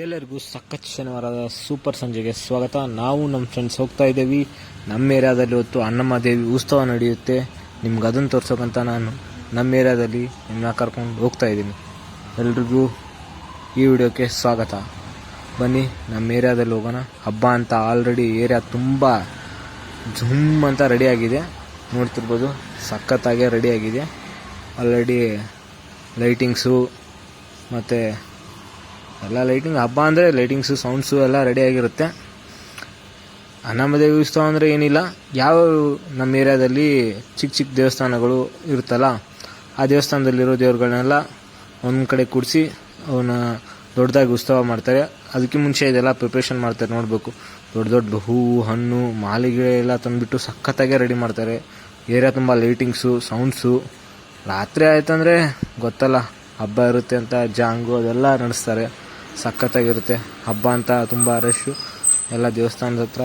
ಎಲ್ಲರಿಗೂ ಸಖತ್ ಶನಿವಾರದ ಸೂಪರ್ ಸಂಜೆಗೆ ಸ್ವಾಗತ. ನಾವು ನಮ್ಮ ಫ್ರೆಂಡ್ಸ್ ಹೋಗ್ತಾ ಇದ್ದೀವಿ. ನಮ್ಮ ಏರಿಯಾದಲ್ಲಿ ಇವತ್ತು ಅನ್ನಮ್ಮ ದೇವಿ ಉತ್ಸವ ನಡೆಯುತ್ತೆ. ನಿಮ್ಗೆ ಅದನ್ನು ತೋರ್ಸೋಕ್ಕಂತ ನಾನು ನಮ್ಮ ಏರಿಯಾದಲ್ಲಿ ನಿಮ್ಮನ್ನ ಕರ್ಕೊಂಡು ಹೋಗ್ತಾ ಇದ್ದೀನಿ. ಎಲ್ರಿಗೂ ಈ ವಿಡಿಯೋಕ್ಕೆ ಸ್ವಾಗತ. ಬನ್ನಿ, ನಮ್ಮ ಏರಿಯಾದಲ್ಲಿ ಹೋಗೋಣ. ಹಬ್ಬ ಅಂತ ಆಲ್ರೆಡಿ ಏರಿಯಾ ತುಂಬ ಝುಮ್ ಅಂತ ರೆಡಿಯಾಗಿದೆ ನೋಡ್ತಿರ್ಬೋದು, ಸಖತ್ತಾಗೆ ರೆಡಿಯಾಗಿದೆ ಆಲ್ರೆಡಿ ಲೈಟಿಂಗ್ಸು ಮತ್ತು ಎಲ್ಲ ಲೈಟಿಂಗ್ ಹಬ್ಬ ಅಂದರೆ ಲೈಟಿಂಗ್ಸು ಸೌಂಡ್ಸು ಎಲ್ಲ ರೆಡಿಯಾಗಿರುತ್ತೆ ಅನ್ನಮದೇವಿ ಉತ್ಸವ ಅಂದರೆ ಏನಿಲ್ಲ. ಯಾವ ನಮ್ಮ ಏರಿಯಾದಲ್ಲಿ ಚಿಕ್ಕ ಚಿಕ್ಕ ದೇವಸ್ಥಾನಗಳು ಇರುತ್ತಲ್ಲ, ಆ ದೇವಸ್ಥಾನದಲ್ಲಿರೋ ದೇವ್ರುಗಳನ್ನೆಲ್ಲ ಒಂದು ಕಡೆ ಕೂಡಿಸಿ ಅವನ್ನ ದೊಡ್ಡದಾಗಿ ಉತ್ಸವ ಮಾಡ್ತಾರೆ. ಅದಕ್ಕೆ ಮುಂಚೆ ಇದೆಲ್ಲ ಪ್ರಿಪ್ರೇಷನ್ ಮಾಡ್ತಾರೆ, ನೋಡಬೇಕು. ದೊಡ್ಡ ದೊಡ್ಡ ಹೂವು ಹಣ್ಣು ಮಾಲಿಗೆ ಎಲ್ಲ ತಂದುಬಿಟ್ಟು ಸಖತ್ತಾಗೆ ರೆಡಿ ಮಾಡ್ತಾರೆ. ಏರಿಯಾ ತುಂಬ ಲೈಟಿಂಗ್ಸು ಸೌಂಡ್ಸು ರಾತ್ರಿ ಆಯ್ತಂದರೆ ಗೊತ್ತಲ್ಲ, ಹಬ್ಬ ಇರುತ್ತೆ ಅಂತ ಜಾಂಗು ಅದೆಲ್ಲ ನಡೆಸ್ತಾರೆ. ಸಖತ್ತಾಗಿರುತ್ತೆ. ಹಬ್ಬ ಅಂತ ತುಂಬ ರಶ್ಶು ಎಲ್ಲ ದೇವಸ್ಥಾನದ ಹತ್ರ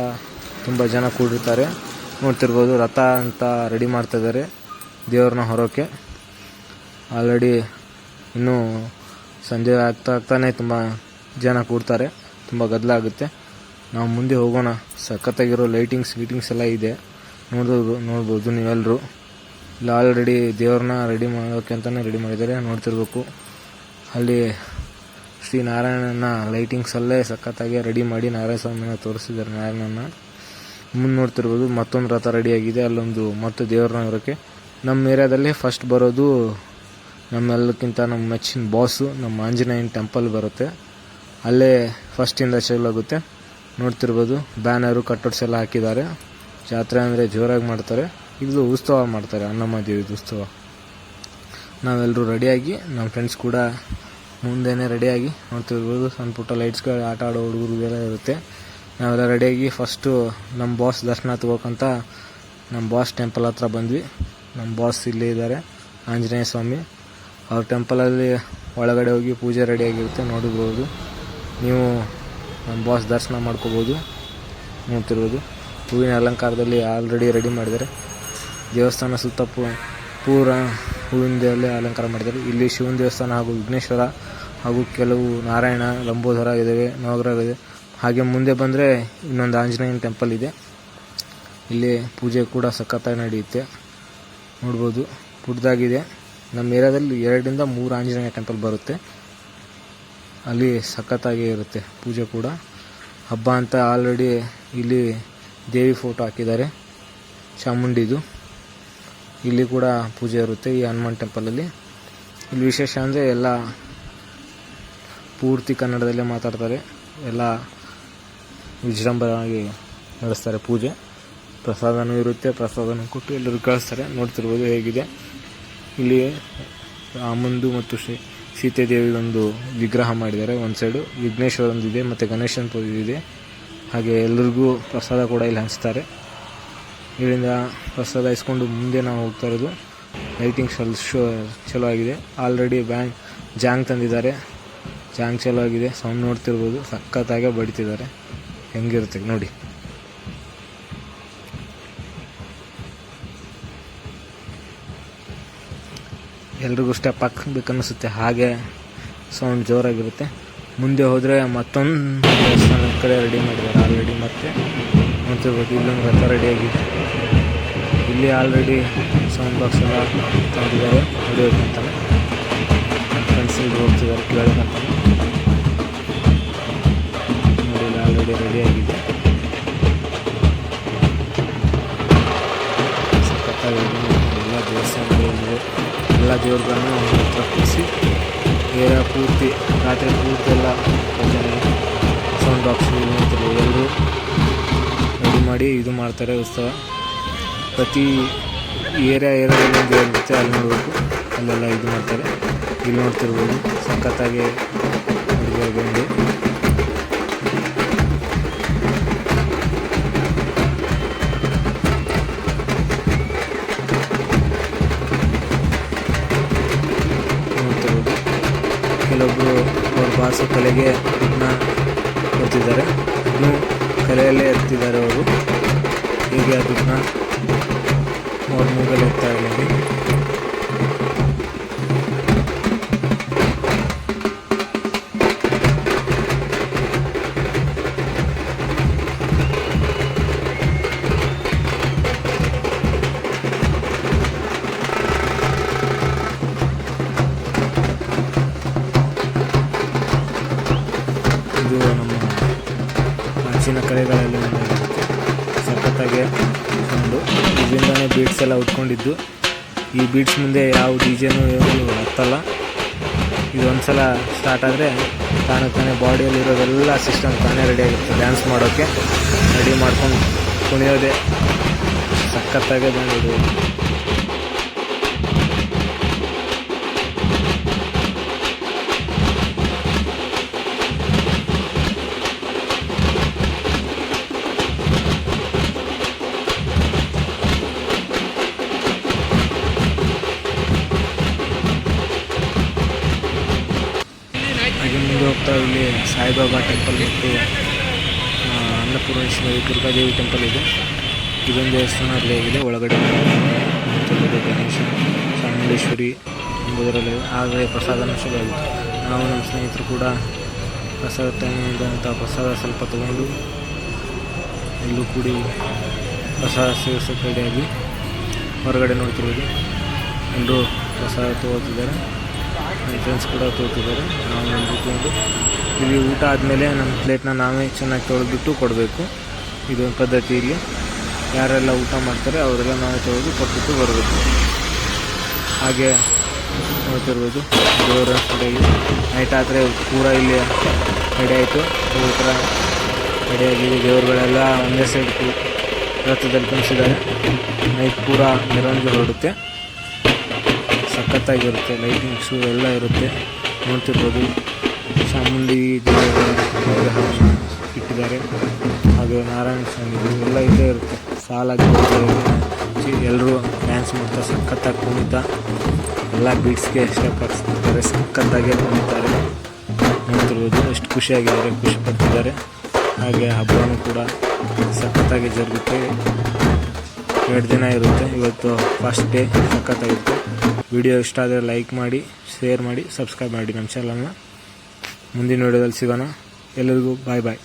ತುಂಬ ಜನ ಕೂಡಿರ್ತಾರೆ. ನೋಡ್ತಿರ್ಬೋದು ರಥ ಅಂತ ರೆಡಿ ಮಾಡ್ತಾ ಇದ್ದಾರೆ ದೇವ್ರನ್ನ ಹೊರೋಕೆ ಆಲ್ರೆಡಿ ಇನ್ನೂ ಸಂಜೆ ಆಗ್ತಾ ಆಗ್ತಾನೆ ತುಂಬ ಜನ ಕೂಡ್ತಾರೆ. ತುಂಬ ಗದ್ದಲ ಆಗುತ್ತೆ. ನಾವು ಮುಂದೆ ಹೋಗೋಣ. ಸಖತ್ತಾಗಿರೋ ಲೈಟಿಂಗ್ಸ್ ಗೀಟಿಂಗ್ಸ್ ಎಲ್ಲ ಇದೆ. ನೋಡ್ಬೋದು ನೋಡ್ಬೋದು ನೀವೆಲ್ಲರೂ ಇಲ್ಲಿ ಆಲ್ರೆಡಿ ದೇವ್ರನ್ನ ರೆಡಿ ಮಾಡೋಕ್ಕೆ ಅಂತಲೇ ರೆಡಿ ಮಾಡಿದ್ದಾರೆ. ನೋಡ್ತಿರ್ಬೇಕು. ಅಲ್ಲಿ ಶ್ರೀ ನಾರಾಯಣನ ಲೈಟಿಂಗ್ಸಲ್ಲೇ ಸಖತ್ತಾಗಿ ರೆಡಿ ಮಾಡಿ ನಾರಾಯಣ ಸ್ವಾಮಿನ ತೋರಿಸಿದ್ದಾರೆ. ನಾರಾಯಣನ ಮುಂದೆ ನೋಡ್ತಿರ್ಬೋದು, ಮತ್ತೊಂದು ರಥ ರೆಡಿಯಾಗಿದೆ ಅಲ್ಲೊಂದು ಮತ್ತು ದೇವರನಗರಕ್ಕೆ ನಮ್ಮ ಏರಿಯಾದಲ್ಲಿ ಫಸ್ಟ್ ಬರೋದು ನಮ್ಮೆಲ್ಲಕ್ಕಿಂತ ನಮ್ಮ ಮೆಚ್ಚಿನ ಬಾಸು ನಮ್ಮ ಆಂಜನೇಯನ ಟೆಂಪಲ್ ಬರುತ್ತೆ. ಅಲ್ಲೇ ಫಸ್ಟಿಂದ ಶುರುವಾಗುತ್ತೆ ನೋಡ್ತಿರ್ಬೋದು, ಬ್ಯಾನರು ಕಟ್ಟೋಟ್ಸ್ ಎಲ್ಲ ಹಾಕಿದ್ದಾರೆ. ಜಾತ್ರೆ ಅಂದರೆ ಜೋರಾಗಿ ಮಾಡ್ತಾರೆ. ಇದು ಉತ್ಸವ ಮಾಡ್ತಾರೆ ಅನ್ನಮ್ಮ ದೇವಿದು ಉತ್ಸವ. ನಾವೆಲ್ಲರೂ ರೆಡಿಯಾಗಿ ನಮ್ಮ ಫ್ರೆಂಡ್ಸ್ ಕೂಡ ಮುಂದೆನೇ ರೆಡಿಯಾಗಿ ನೋಡ್ತಿರ್ಬೋದು ಸಣ್ಣ ಪುಟ್ಟ ಲೈಟ್ಸ್ಗಳು ಆಟ ಆಡೋ ಹುಡುಗರಿಗೆಲ್ಲ ಇರುತ್ತೆ. ನಾವೆಲ್ಲ ರೆಡಿಯಾಗಿ ಫಸ್ಟು ನಮ್ಮ ಬಾಸ್ ದರ್ಶನ ತಗೋಕಂತ ನಮ್ಮ ಬಾಸ್ ಟೆಂಪಲ್ ಹತ್ರ ಬಂದ್ವಿ. ನಮ್ಮ ಬಾಸ್ ಇಲ್ಲೇ ಇದ್ದಾರೆ, ಆಂಜನೇಯ ಸ್ವಾಮಿ. ಅವ್ರ ಟೆಂಪಲಲ್ಲಿ ಒಳಗಡೆ ಹೋಗಿ ಪೂಜೆ ರೆಡಿಯಾಗಿರುತ್ತೆ ನೋಡಿರ್ಬೋದು. ನೀವು ನಮ್ಮ ಬಾಸ್ ದರ್ಶನ ಮಾಡ್ಕೋಬೋದು, ನೋಡ್ತಿರ್ಬೋದು. ಹೂವಿನ ಅಲಂಕಾರದಲ್ಲಿ ಆಲ್ರೆಡಿ ರೆಡಿ ಮಾಡಿದ್ದಾರೆ. ದೇವಸ್ಥಾನ ಸುತ್ತ ಪೂರ ಹೂವಿನದಲ್ಲೇ ಅಲಂಕಾರ ಮಾಡಿದ್ದಾರೆ. ಇಲ್ಲಿ ಶಿವನ ದೇವಸ್ಥಾನ ಹಾಗೂ ವಿಘ್ನೇಶ್ವರ ಹಾಗೂ ಕೆಲವು ನಾರಾಯಣ, ಲಂಬೋದರ ಇದ್ದಾವೆ ನವಗ್ರಹ ಇದೆ ಹಾಗೆ ಮುಂದೆ ಬಂದರೆ ಇನ್ನೊಂದು ಆಂಜನೇಯನ ಟೆಂಪಲ್ ಇದೆ. ಇಲ್ಲಿ ಪೂಜೆ ಕೂಡ ಸಖತ್ತಾಗಿ ನಡೆಯುತ್ತೆ. ನೋಡ್ಬೋದು ಪುಟ್ಟದಾಗಿದೆ ನಮ್ಮ ಏರಿಯಾದಲ್ಲಿ ಎರಡರಿಂದ ಮೂರು ಆಂಜನೇಯ ಟೆಂಪಲ್ ಬರುತ್ತೆ. ಅಲ್ಲಿ ಸಖತ್ತಾಗಿ ಇರುತ್ತೆ ಪೂಜೆ ಕೂಡ. ಹಬ್ಬ ಅಂತ ಆಲ್ರೆಡಿ ಇಲ್ಲಿ ದೇವಿ ಫೋಟೋ ಹಾಕಿದ್ದಾರೆ. ಚಾಮುಂಡಿದು. ಇಲ್ಲಿ ಕೂಡ ಪೂಜೆ ಇರುತ್ತೆ ಈ ಹನುಮಾನ್ ಟೆಂಪಲಲ್ಲಿ. ಇಲ್ಲಿ ವಿಶೇಷ ಅಂದರೆ ಎಲ್ಲ ಪೂರ್ತಿ ಕನ್ನಡದಲ್ಲೇ ಮಾತಾಡ್ತಾರೆ. ಎಲ್ಲ ವಿಜೃಂಭಣವಾಗಿ ನಡೆಸ್ತಾರೆ ಪೂಜೆ. ಪ್ರಸಾದನೂ ಇರುತ್ತೆ, ಪ್ರಸಾದನೂ ಕೊಟ್ಟು ಎಲ್ಲರೂ ಕಳಿಸ್ತಾರೆ. ನೋಡ್ತಿರ್ಬೋದು ಹೇಗಿದೆ. ಇಲ್ಲಿ ರಾಮಂದು ಮತ್ತು ಶ್ರೀ ಸೀತಾದೇವಿಗೊಂದು ವಿಗ್ರಹ ಮಾಡಿದ್ದಾರೆ ಒಂದು ಸೈಡು ವಿಘ್ನೇಶ್ವರಂದಿದೆ ಮತ್ತು ಗಣೇಶನ ಪೂಜೆ ಇದೆ. ಹಾಗೆ ಎಲ್ರಿಗೂ ಪ್ರಸಾದ ಕೂಡ ಇಲ್ಲಿ ಹಂಚ್ತಾರೆ. ಇಲ್ಲಿಂದ ಪ್ರಸಾದ ಇಸ್ಕೊಂಡು ಮುಂದೆ ನಾವು ಹೋಗ್ತಾ ಇರೋದು. ಲೈಟಿಂಗ್ ಅಲ್ಲಿ ಶೋ ಚಲೋ ಆಗಿದೆ. ಆಲ್ರೆಡಿ ಬ್ಯಾಂಕ್ ಜಾಂಗ್ ತಂದಿದ್ದಾರೆ. ಜಾಂಗ್ ಚಲೋ ಆಗಿದೆ. ಸೌಂಡ್ ನೋಡ್ತಿರ್ಬೋದು. ಸಖತ್ತಾಗೆ ಬಡಿತಿದ್ದಾರೆ. ಹೆಂಗಿರುತ್ತೆ ನೋಡಿ. ಎಲ್ರಿಗೂ ಸ್ಟೆಪ್ ಹಾಕ್ಬೇಕನ್ನಿಸುತ್ತೆ ಹಾಗೆ ಸೌಂಡ್ ಜೋರಾಗಿರುತ್ತೆ. ಮುಂದೆ ಹೋದರೆ ಮತ್ತೊಂದು ಕಡೆ ರೆಡಿ ಮಾಡಿದ್ದಾರೆ. ಆಲ್ರೆಡಿ ಮತ್ತೆ ನೋಡ್ತಿರ್ಬೋದು ಇಲ್ಲೊಂದು ರಥ ರೆಡಿಯಾಗಿದೆ ಇಲ್ಲಿ ಆಲ್ರೆಡಿ ಸೌಂಡ್ ಬಾಕ್ಸ್ ಎಲ್ಲ ತಂದಿದ್ದಾರೆ. ಹೊಡಿಯೋಕ್ಕಂತಾನೆ ಫ್ರೆಂಡ್ಸ್ ಇಲ್ಲಿ ಹೋಗ್ತಿದ್ದಾರೆ ಕೇಳೋಕ್ಕಂತಾನೆ ನೋಡಿ ಆಲ್ರೆಡಿ ರೆಡಿಯಾಗಿದೆ ಎಲ್ಲ ದೇವಸ್ಥಾನಗಳಿದೆ ಎಲ್ಲ ದೇವ್ರುಗಳನ್ನು ಹತ್ರ ಕೂರಿಸಿ ಪೂರ್ತಿ, ರಾತ್ರಿ ಪೂರ್ತಿ ಎಲ್ಲ ಮಾಡಿ ಇದು ಮಾಡ್ತಾರೆ ಉತ್ಸವ. ಪ್ರತಿ ಏರಿಯಾ ಏರಿಯಾದಲ್ಲಿ ಒಂದು ಇರುತ್ತೆ ಅಲ್ಲಿ ನೋಡಬೇಕು. ಅಲ್ಲೆಲ್ಲ ಇದು ಮಾಡ್ತಾರೆ. ಇಲ್ಲಿ ನೋಡ್ತಿರ್ಬೋದು. ಸಖತ್ತಾಗಿ ಹುಡುಗರು ಬಂದು. ಕೆಲವೊಬ್ಬರು ಅವ್ರ ಭಾಷೆ ಕಲೆಗೆ ಇದನ್ನ ಕೊಡ್ತಿದ್ದಾರೆ. ಇನ್ನೂ ಕಲೆಯಲ್ಲೇ ಎತ್ತಿದ್ದಾರೆ ಅವರು. ಹೀಗೆ ಅದನ್ನು ಮೂರು ಮೂಗಲ್ಲಿ ಎತ್ತಾ ಇದ್ದೀನಿ ಇದು ನಮ್ಮ ಪ್ರಾಚೀನ ಕಲೆಗಳಲ್ಲಿ ಒಂದು ಸಖತ್ತಾಗಿ ಒಂದು ಇದರಿಂದನೇ ಬೀಟ್ಸ್ ಎಲ್ಲ ಉಟ್ಕೊಂಡಿದ್ದು. ಈ ಬೀಟ್ಸ್ ಮುಂದೆ ಯಾವ ಡಿ ಜೆನೂ ಹತ್ತಲ್ಲ. ಇದು ಒಂದ್ಸಲ ಸ್ಟಾರ್ಟ್ ಆದರೆ ತಾನು ತಾನೇ ಬಾಡಿಯಲ್ಲಿರೋದೆಲ್ಲ ಸಿಸ್ಟಮ್ ತಾನೇ ರೆಡಿ ಆಗುತ್ತೆ ಡ್ಯಾನ್ಸ್ ಮಾಡೋಕ್ಕೆ ರೆಡಿ ಮಾಡ್ಕೊಂಡು ಕುಣಿಯೋದೆ ಸಖತ್ತಾಗೆ ಇದು ಹೋಗ್ತಾ ಇಲ್ಲಿ ಸಾಯಿಬಾಬಾ ಟೆಂಪಲ್ ಮತ್ತು ಅನ್ನಪೂರ್ಣೇಶ್ವರಿ ದುರ್ಗಾದೇವಿ ಟೆಂಪಲ್ ಇದೆ. ಇದೊಂದು ದೇವಸ್ಥಾನ ಅಲ್ಲೇ ಇದೆ, ಒಳಗಡೆ ಗಣೇಶ, ಚಾಮುಂಡೇಶ್ವರಿ ಎಂಬುದರಲ್ಲಿ ಹಾಗೆ ಪ್ರಸಾದನ ಶುರುವಾಗಿದೆ ನಾವು ನಮ್ಮ ಸ್ನೇಹಿತರು ಕೂಡ ಪ್ರಸಾದ ತಂದಂಥ ಪ್ರಸಾದ ಸ್ವಲ್ಪ ತಗೊಂಡು ಎಲ್ಲೂ ಕೂಡಿ ಪ್ರಸಾದ ಸೇವಿಸೋಕೆ ರೆಡಿಯಾಗಿ ಹೊರಗಡೆ ನೋಡ್ತಿರೋದು. ಎಲ್ಲರೂ ಪ್ರಸಾದ ತಗೋತಿದ್ದಾರೆ. ಫ್ರೆಂಡ್ಸ್ ಕೂಡ ತೊಗೊತಿದ್ದಾರೆ ನಾವು ಒಂದು ಇಲ್ಲಿ ಊಟ ಆದಮೇಲೆ ನಮ್ಮ ಪ್ಲೇಟ್ನ ನಾವೇ ಚೆನ್ನಾಗಿ ತೊಳೆದ್ಬಿಟ್ಟು ಕೊಡಬೇಕು. ಇದೊಂದು ಪದ್ಧತಿ ಇಲ್ಲಿ ಯಾರೆಲ್ಲ ಊಟ ಮಾಡ್ತಾರೆ ಅವರೆಲ್ಲ ನಾವೇ ತೊಳೆದು ಕೊಟ್ಬಿಟ್ಟು ಬರಬೇಕು. ಹಾಗೆ ನೋಡ್ತಿರ್ಬೋದು. ದೇವರ ಕಡೆಗೆ ನೈಟ್ ಆದರೆ ಪೂರ ಇಲ್ಲಿ ರೆಡಿ ಆಯಿತು. ಈ ಥರ ರೆಡಿಯಾಗಿದೆ ದೇವರುಗಳೆಲ್ಲ ಒಂದೇ ಸೈಡ್ ರಥದಲ್ಲಿ ಕುಣಿಸಿದ್ದಾರೆ ನೈಟ್ ಪೂರ ಮೆರವಣಿಗೆ ಹೊರಡುತ್ತೆ. ಸಖತ್ತಾಗಿರುತ್ತೆ ಲೈಟಿಂಗ್ಸು ಎಲ್ಲ ಇರುತ್ತೆ. ನೋಡ್ತಿರ್ಬೋದು. ಚಾಮುಂಡಿ ಇಟ್ಟಿದ್ದಾರೆ. ಹಾಗೆ ನಾರಾಯಣ ಸ್ವಾಮಿ ಎಲ್ಲ ಇದ್ದೇ ಇರುತ್ತೆ. ಸಾಲಾಗಿ ಎಲ್ಲರೂ ಡ್ಯಾನ್ಸ್ ಮಾಡ್ತಾ ಸಖತ್ತಾಗಿ ಕುಣಿತಾ. ಎಲ್ಲ ಬೀಟ್ಸ್ಗೆ ಸ್ಟೆಪ್ ಸಖತ್ತಾಗೆ ಕುಣಿತಾರೆ. ನೋಡ್ತಿರ್ಬೋದು. ಎಷ್ಟು ಖುಷಿಯಾಗಿದ್ದಾರೆ ಖುಷಿ ಪಡ್ತಿದ್ದಾರೆ ಹಾಗೆ ಹಬ್ಬವೂ ಕೂಡ ಸಖತ್ತಾಗಿ ಜರುಗುತ್ತೆ. ಎರಡು ದಿನ ಇರುತ್ತೆ. ಇವತ್ತು ಫಸ್ಟ್ ಡೇ ಸಖತ್ತಾಗಿರುತ್ತೆ. ವಿಡಿಯೋ ಇಷ್ಟ ಆದರೆ ಲೈಕ್ ಮಾಡಿ, ಶೇರ್ ಮಾಡಿ, ಸಬ್ಸ್ಕ್ರೈಬ್ ಮಾಡಿ ನಮ್ಮ ಚಾನಲ್ನ ಮುಂದಿನ ವಿಡಿಯೋದಲ್ಲಿ ಸಿಗೋಣ. ಎಲ್ಲರಿಗೂ ಬಾಯ್ ಬಾಯ್